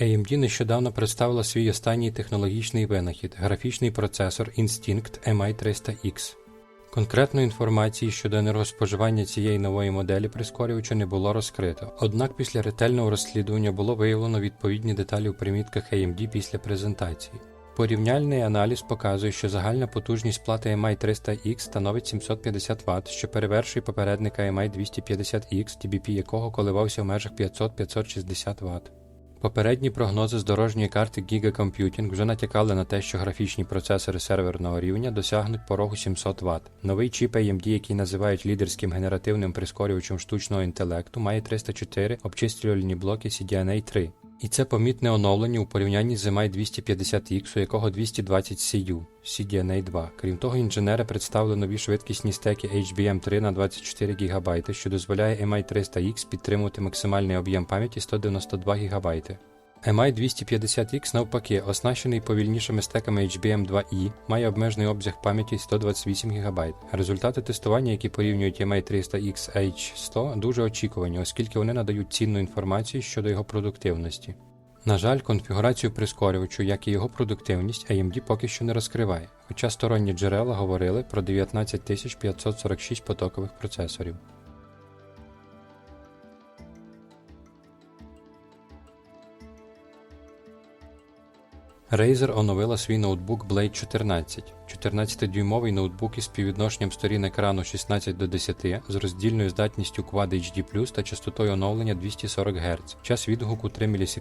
AMD нещодавно представила свій останній технологічний винахід графічний процесор Instinct MI300X. Конкретної інформації щодо енергоспоживання цієї нової моделі прискорювача не було розкрито, однак після ретельного розслідування було виявлено відповідні деталі у примітках AMD після презентації. Порівняльний аналіз показує, що загальна потужність плати MI300X становить 750 Вт, що перевершує попередника MI250X, TBP якого коливався в межах 500-560 Вт. Попередні прогнози з дорожньої карти Giga Computing вже натякали на те, що графічні процесори серверного рівня досягнуть порогу 700 Вт. Новий чіп AMD, який називають лідерським генеративним прискорювачем штучного інтелекту, має 304 обчислювальні блоки CDNA 3. І це помітне оновлення у порівнянні з MI 250X, у якого 220 CU CDNA 2. Крім того, інженери представили нові швидкісні стеки HBM 3 на 24 ГБ, що дозволяє MI 300X підтримувати максимальний об'єм пам'яті 192 ГБ. MI 250X навпаки, оснащений повільнішими стеками HBM 2E, має обмежений обсяг пам'яті 128 ГБ. Результати тестування, які порівнюють MI 300X H100, дуже очікувані, оскільки вони надають цінну інформацію щодо його продуктивності. На жаль, конфігурацію прискорювачу, як і його продуктивність, AMD поки що не розкриває, хоча сторонні джерела говорили про 19546 потокових процесорів. Razer оновила свій ноутбук Blade 14. 14-дюймовий ноутбук із співвідношенням сторін екрану 16 до 10 з роздільною здатністю Quad HD та частотою оновлення 240 Гц. Час відгуку 3 мс.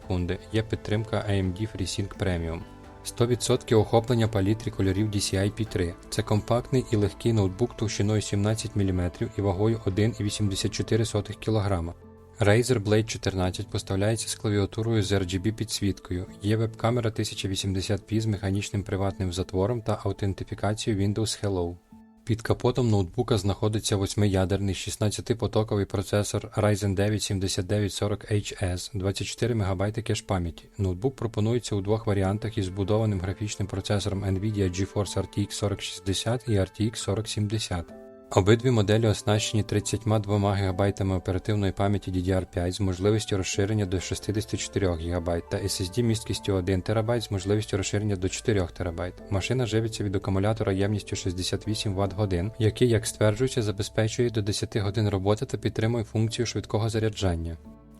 Є підтримка AMD FreeSync Premium. 100% охоплення палітрі кольорів DCI P3. Це компактний і легкий ноутбук товщиною 17 мм і вагою 1,84 кг. Razer Blade 14 поставляється з клавіатурою з RGB підсвіткою, є веб-камера 1080p з механічним приватним затвором та аутентифікацією Windows Hello. Під капотом ноутбука знаходиться 8-ядерний 16-потоковий процесор Ryzen 9 7940HS, 24 МБ кеш пам'яті. Ноутбук пропонується у двох варіантах із збудованим графічним процесором NVIDIA GeForce RTX 4060 і RTX 4070. Обидві моделі оснащені 32 ГБ оперативної пам'яті DDR5 з можливістю розширення до 64 ГБ та SSD місткістю 1 ТБ з можливістю розширення до 4 ТБ. Машина живиться від акумулятора ємністю 68 Вт годин, який, як стверджується, забезпечує до 10 годин роботи та підтримує функцію швидкого заряджання.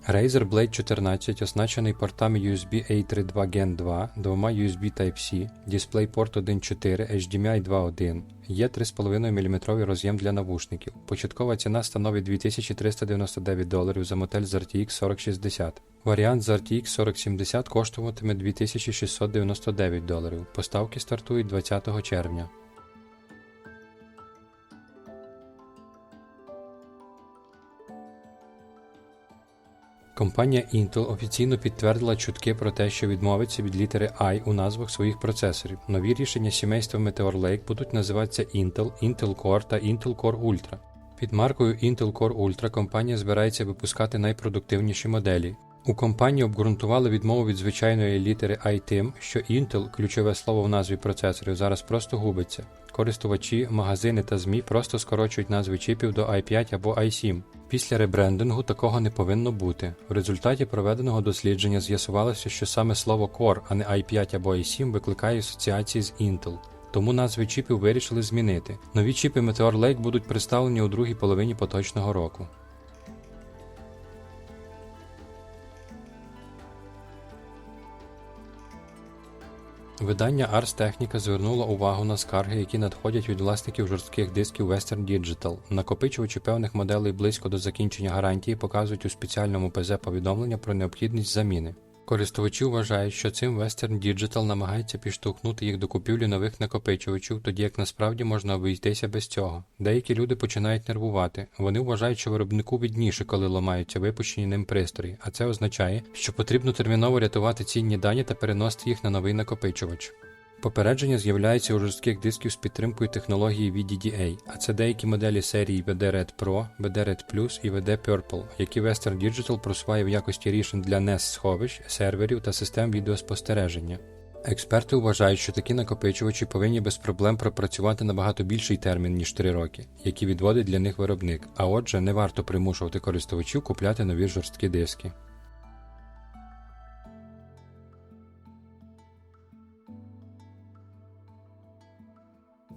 Razer Blade 14 оснащений портами USB A32 Gen 2, двома USB Type-C, DisplayPort 1.4, HDMI 2.1, є 3,5 мм роз'єм для навушників. Початкова ціна становить 2399 доларів за модель з RTX 4060. Варіант з RTX 4070 коштуватиме 2699 доларів. Поставки стартують 20 червня. Компанія Intel офіційно підтвердила чутки про те, що відмовиться від літери I у назвах своїх процесорів. Нові рішення сімейства Meteor Lake будуть називатися Intel, Intel Core та Intel Core Ultra. Під маркою Intel Core Ultra компанія збирається випускати найпродуктивніші моделі. У компанії обґрунтували відмову від звичайної літери I тим, що Intel, ключове слово в назві процесорів, зараз просто губиться. Користувачі, магазини та ЗМІ просто скорочують назви чіпів до i5 або i7. Після ребрендингу такого не повинно бути. В результаті проведеного дослідження з'ясувалося, що саме слово Core, а не i5 або i7 викликає асоціації з Intel. Тому назви чіпів вирішили змінити. Нові чіпи Meteor Lake будуть представлені у другій половині поточного року. Видання Ars Technica звернуло увагу на скарги, які надходять від власників жорстких дисків Western Digital. Накопичувачі певних моделей близько до закінчення гарантії показують у спеціальному ПЗ повідомлення про необхідність заміни. Користувачі вважають, що цим Western Digital намагається підштовхнути їх до купівлі нових накопичувачів, тоді як насправді можна обійтися без цього. Деякі люди починають нервувати. Вони вважають, що виробнику відніше, коли ламаються випущені ним пристрої, а це означає, що потрібно терміново рятувати цінні дані та переносити їх на новий накопичувач. Попередження з'являється у жорстких дисків з підтримкою технології VDDA, а це деякі моделі серії VD Red Pro, VD Red Plus і VD Purple, які Western Digital просуває в якості рішень для NES сховищ, серверів та систем відеоспостереження. Експерти вважають, що такі накопичувачі повинні без проблем пропрацювати набагато більший термін, ніж 3 роки, який відводить для них виробник, а отже, не варто примушувати користувачів купляти нові жорсткі диски.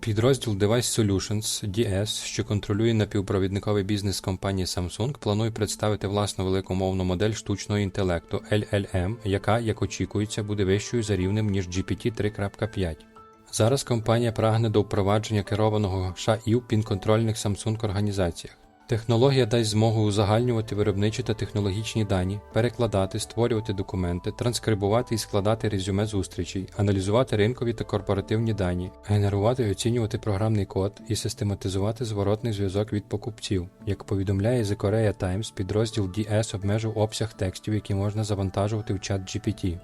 Підрозділ Device Solutions DS, що контролює напівпровідниковий бізнес компанії Samsung, планує представити власну великомовну модель штучного інтелекту LLM, яка, як очікується, буде вищою за рівнем ніж GPT 3.5. Зараз компанія прагне до впровадження керованого ша в підконтрольних Samsung організаціях. Технологія дасть змогу узагальнювати виробничі та технологічні дані, перекладати, створювати документи, транскрибувати і складати резюме зустрічей, аналізувати ринкові та корпоративні дані, генерувати і оцінювати програмний код і систематизувати зворотний зв'язок від покупців. Як повідомляє The Korea Times, підрозділ DS обмежив обсяг текстів, які можна завантажувати в чат GPT.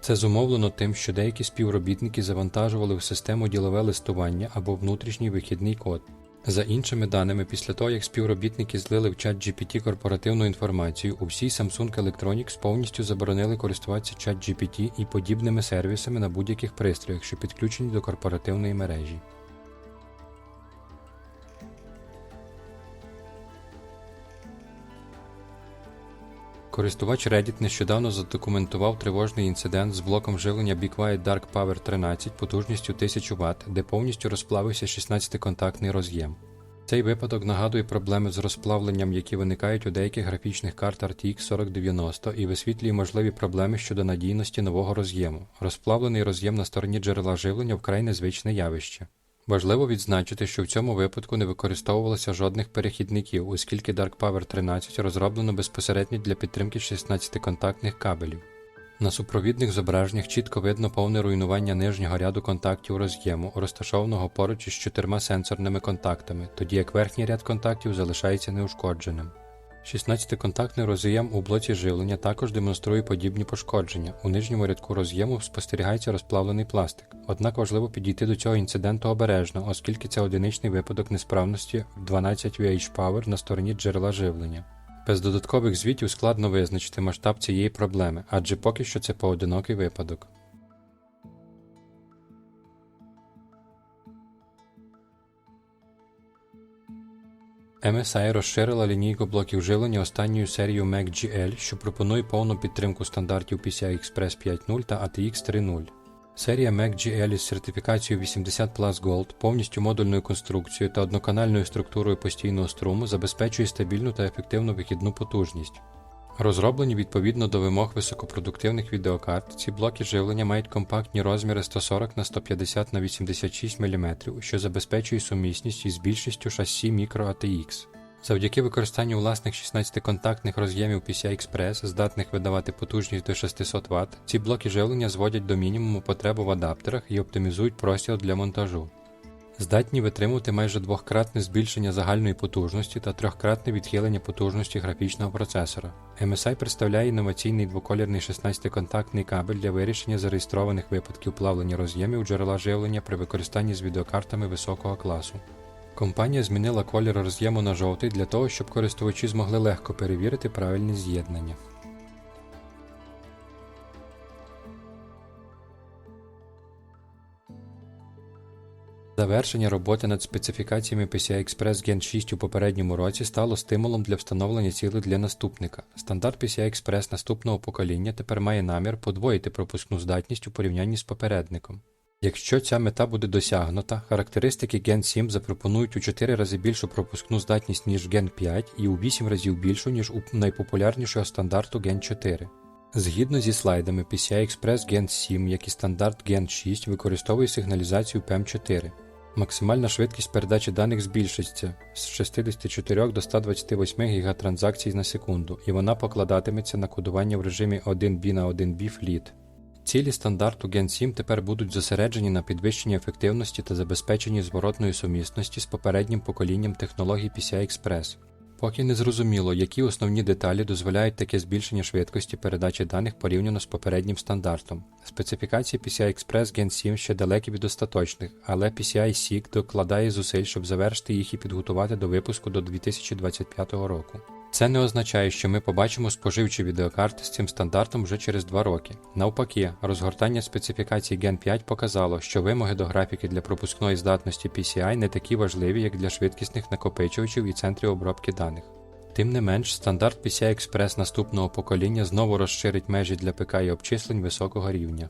Це зумовлено тим, що деякі співробітники завантажували в систему ділове листування або внутрішній вихідний код. За іншими даними, після того, як співробітники злили в чат GPT корпоративну інформацію, у всій Samsung Electronics повністю заборонили користуватися чат GPT і подібними сервісами на будь-яких пристроях, що підключені до корпоративної мережі. Користувач Reddit нещодавно задокументував тривожний інцидент з блоком живлення BeQuiet Dark Power 13 потужністю 1000 Вт, де повністю розплавився 16-контактний роз'єм. Цей випадок нагадує проблеми з розплавленням, які виникають у деяких графічних карт RTX 4090 і висвітлює можливі проблеми щодо надійності нового роз'єму. Розплавлений роз'єм на стороні джерела живлення вкрай незвичне явище. Важливо відзначити, що в цьому випадку не використовувалося жодних перехідників, оскільки Dark Power 13 розроблено безпосередньо для підтримки 16-контактних кабелів. На супровідних зображеннях чітко видно повне руйнування нижнього ряду контактів роз'єму, розташованого поруч із чотирма сенсорними контактами, тоді як верхній ряд контактів залишається неушкодженим. 16-контактний роз'єм у блоці живлення також демонструє подібні пошкодження. У нижньому рядку роз'єму спостерігається розплавлений пластик. Однак важливо підійти до цього інциденту обережно, оскільки це одиничний випадок несправності в 12 VH Power на стороні джерела живлення. Без додаткових звітів складно визначити масштаб цієї проблеми, адже поки що це поодинокий випадок. MSI розширила лінійку блоків живлення останньою серією MacGL, що пропонує повну підтримку стандартів PCI Express 5.0 та ATX 3.0. Серія MacGL із сертифікацією 80 Plus Gold, повністю модульною конструкцією та одноканальною структурою постійного струму забезпечує стабільну та ефективну вихідну потужність. Розроблені відповідно до вимог високопродуктивних відеокарт, ці блоки живлення мають компактні розміри 140 на 150 на 86 мм, що забезпечує сумісність із більшістю шасі Micro ATX. Завдяки використанню власних 16-контактних роз'ємів PCI Express, здатних видавати потужність до 600 Вт, ці блоки живлення зводять до мінімуму потребу в адаптерах і оптимізують простір для монтажу. Здатні витримувати майже двократне збільшення загальної потужності та трьохкратне відхилення потужності графічного процесора. MSI представляє інноваційний двоколірний 16-контактний кабель для вирішення зареєстрованих випадків плавлення роз'ємів джерела живлення при використанні з відеокартами високого класу. Компанія змінила колір роз'єму на жовтий для того, щоб користувачі змогли легко перевірити правильність з'єднання. Завершення роботи над специфікаціями PCI Express Gen 6 у попередньому році стало стимулом для встановлення цілей для наступника. Стандарт PCI Express наступного покоління тепер має намір подвоїти пропускну здатність у порівнянні з попередником. Якщо ця мета буде досягнута, характеристики Gen 7 запропонують у 4 рази більшу пропускну здатність, ніж Gen 5 і у 8 разів більшу, ніж у найпопулярнішого стандарту Gen 4. Згідно зі слайдами, PCI Express Gen 7, як і стандарт Gen 6, використовує сигналізацію PEM4. Максимальна швидкість передачі даних збільшиться з 64 до 128 гігатранзакцій на секунду, і вона покладатиметься на кодування в режимі 1B на 1B FLEET. Цілі стандарту Gen 7 тепер будуть зосереджені на підвищенні ефективності та забезпеченні зворотної сумісності з попереднім поколінням технологій PCI Express. Поки не зрозуміло, які основні деталі дозволяють таке збільшення швидкості передачі даних порівняно з попереднім стандартом. Специфікації PCI Express Gen 7 ще далекі від остаточних, але PCI SIG докладає зусиль, щоб завершити їх і підготувати до випуску до 2025 року. Це не означає, що ми побачимо споживчі відеокарти з цим стандартом вже через два роки. Навпаки, розгортання специфікацій Gen 5 показало, що вимоги до графіки для пропускної здатності PCI не такі важливі, як для швидкісних накопичувачів і центрів обробки даних. Тим не менш, стандарт PCI Express наступного покоління знову розширить межі для ПК і обчислень високого рівня.